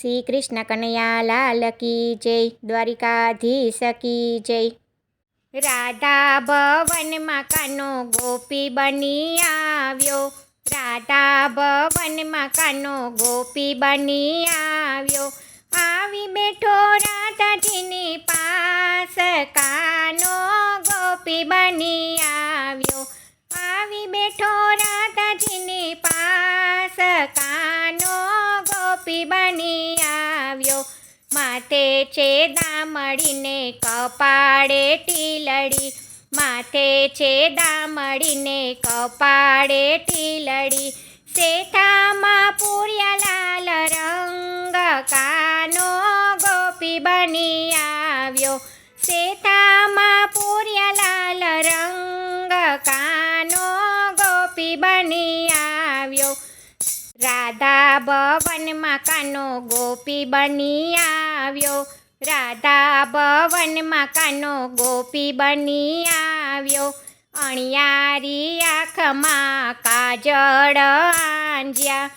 શ્રી કૃષ્ણ કનૈયા લાલ કી જય, દ્વારિકાધીશ કી જય. રાધા ભવનમાં કાનો ગોપી બની આવ્યો. રાધા ભવનમાં કાનો ગોપી બની આવ્યો. આવી બેઠો રાધાજીની પાસ કાનો ગોપી બની ગોપી બની આવ્યો. માથે છે દામડીને કપાળે ટીલડી. માથે છે દામડીને કપાળે ટીલડી. શેઠામાં પૂર્યા લાલ રંગ, કાનો ગોપી બની આવ્યો. શેઠામાં પૂર્યા લાલ રંગ, કાનો ગોપી બની આવ્યો. રાધા ભવનમાં કાનો ગોપી બની આવ્યો. રાધા ભવનમાં કાનો ગોપી બની આવ્યો. અણિયારી આંખમાં કાજળ આંજ્યા.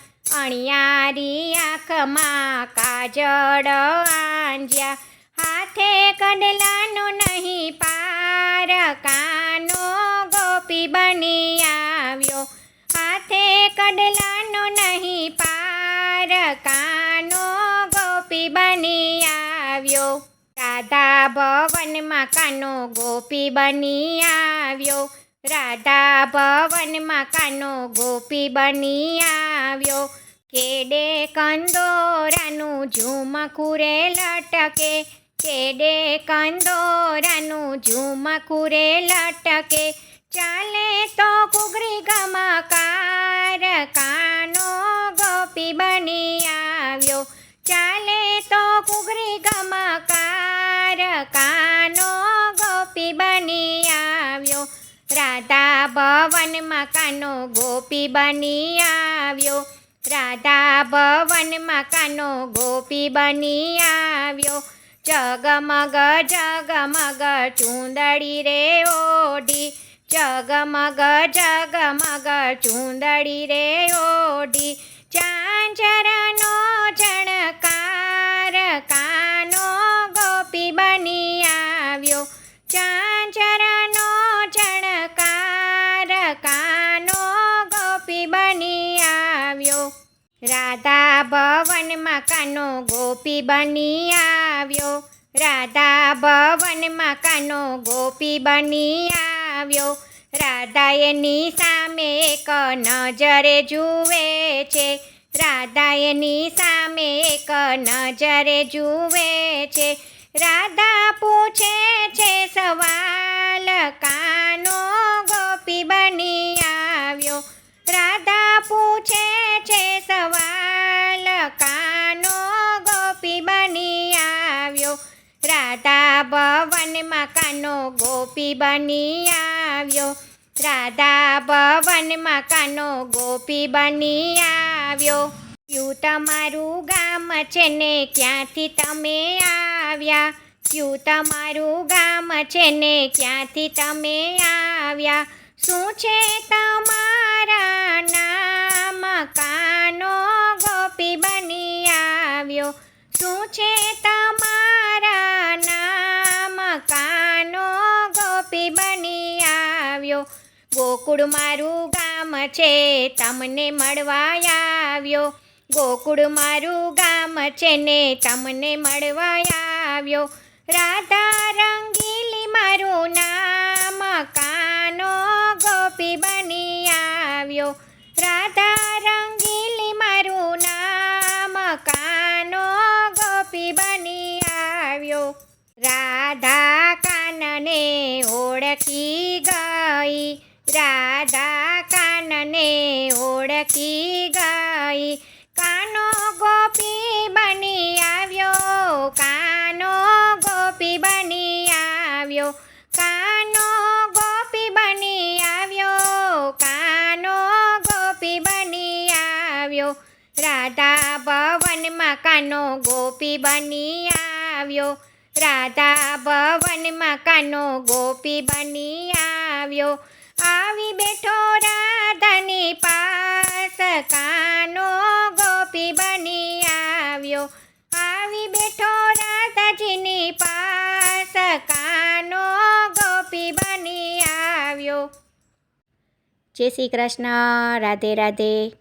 અણિયારી આંખમાં કાજળ આંજ્યા. હાથે કડલાનો નહીં પાર કાનો કાનો ગોપી બની આવ્યો. રાધા ભવનમાં કાનો ગોપી બની આવ્યો. રાધા ભવનમાં કાનો ગોપી બની આવ્યો. કેડે કંદોરાનું ઝુમકુરે લટકે. કેડે કંદોરાનું ઝુમકુરે લટકે. ચાલે તો કુગરી ગમકાર કાનો તો ગમકાર કાનો ગોપી બની આવ્યો. રાધા ભવનમાં કાનો ગોપી બની આવ્યો. રાધા ભવનમાં કાનો ગોપી બની આવ્યો. જગમગ જગમગ ચૂંદડી રે ઓઢી. જગમગ જગમગ ચૂંદડી રે ઓઢી. ચાંચરનો રાધા ભવનમાં કાનો ગોપી બની આવ્યો. રાધા ભવનમાં કાનો ગોપી બની આવ્યો. રાધા એની સામે એક નજરે જુએ છે. રાધા એની સામે એક નજરે જુએ છે. રાધા પૂછે છે સવાલ રાધા ભવનમાં કાનો ગોપી બની આવ્યો. રાધા ભવનમાં કાનો ગોપી બની આવ્યો. ક્યું તમારું ગામ છે ને ક્યાંથી તમે આવ્યા? ક્યું તમારું ગામ છે ને ક્યાંથી તમે આવ્યા? શું છે તમારા નામ? કાનો ગોપી બની આવ્યો. શું છે તમારા ગોકુળ મારું ગામ છે, તમને મળવા આવ્યો. ગોકુળ મારું ગામ છે ને, તમને મળવા આવ્યો. રાધા રંગીલી મારું નામ કાનો ગોપી બની આવ્યો. રાધા રંગીલી મારું નામ કાનો ગોપી બની આવ્યો. રાધા રાધા કાનને ઓળખી ગઈ. કાનો ગોપી બની આવ્યો, કાનો ગોપી બની આવ્યો. કાનો ગોપી બની આવ્યો, કાનો ગોપી બની આવ્યો. રાધા ભવનમાં કાનો ગોપી બની આવ્યો. રાધા ભવનમાં કાનો ગોપી બની આવ્યો. આવી બેઠો રાધાની પાસ, કાનો ગોપી બની આવ્યો. આવી બેઠો રાધાજીની પાસ, કાનો ગોપી બની આવ્યો. જય શ્રી કૃષ્ણ, રાધે રાધે.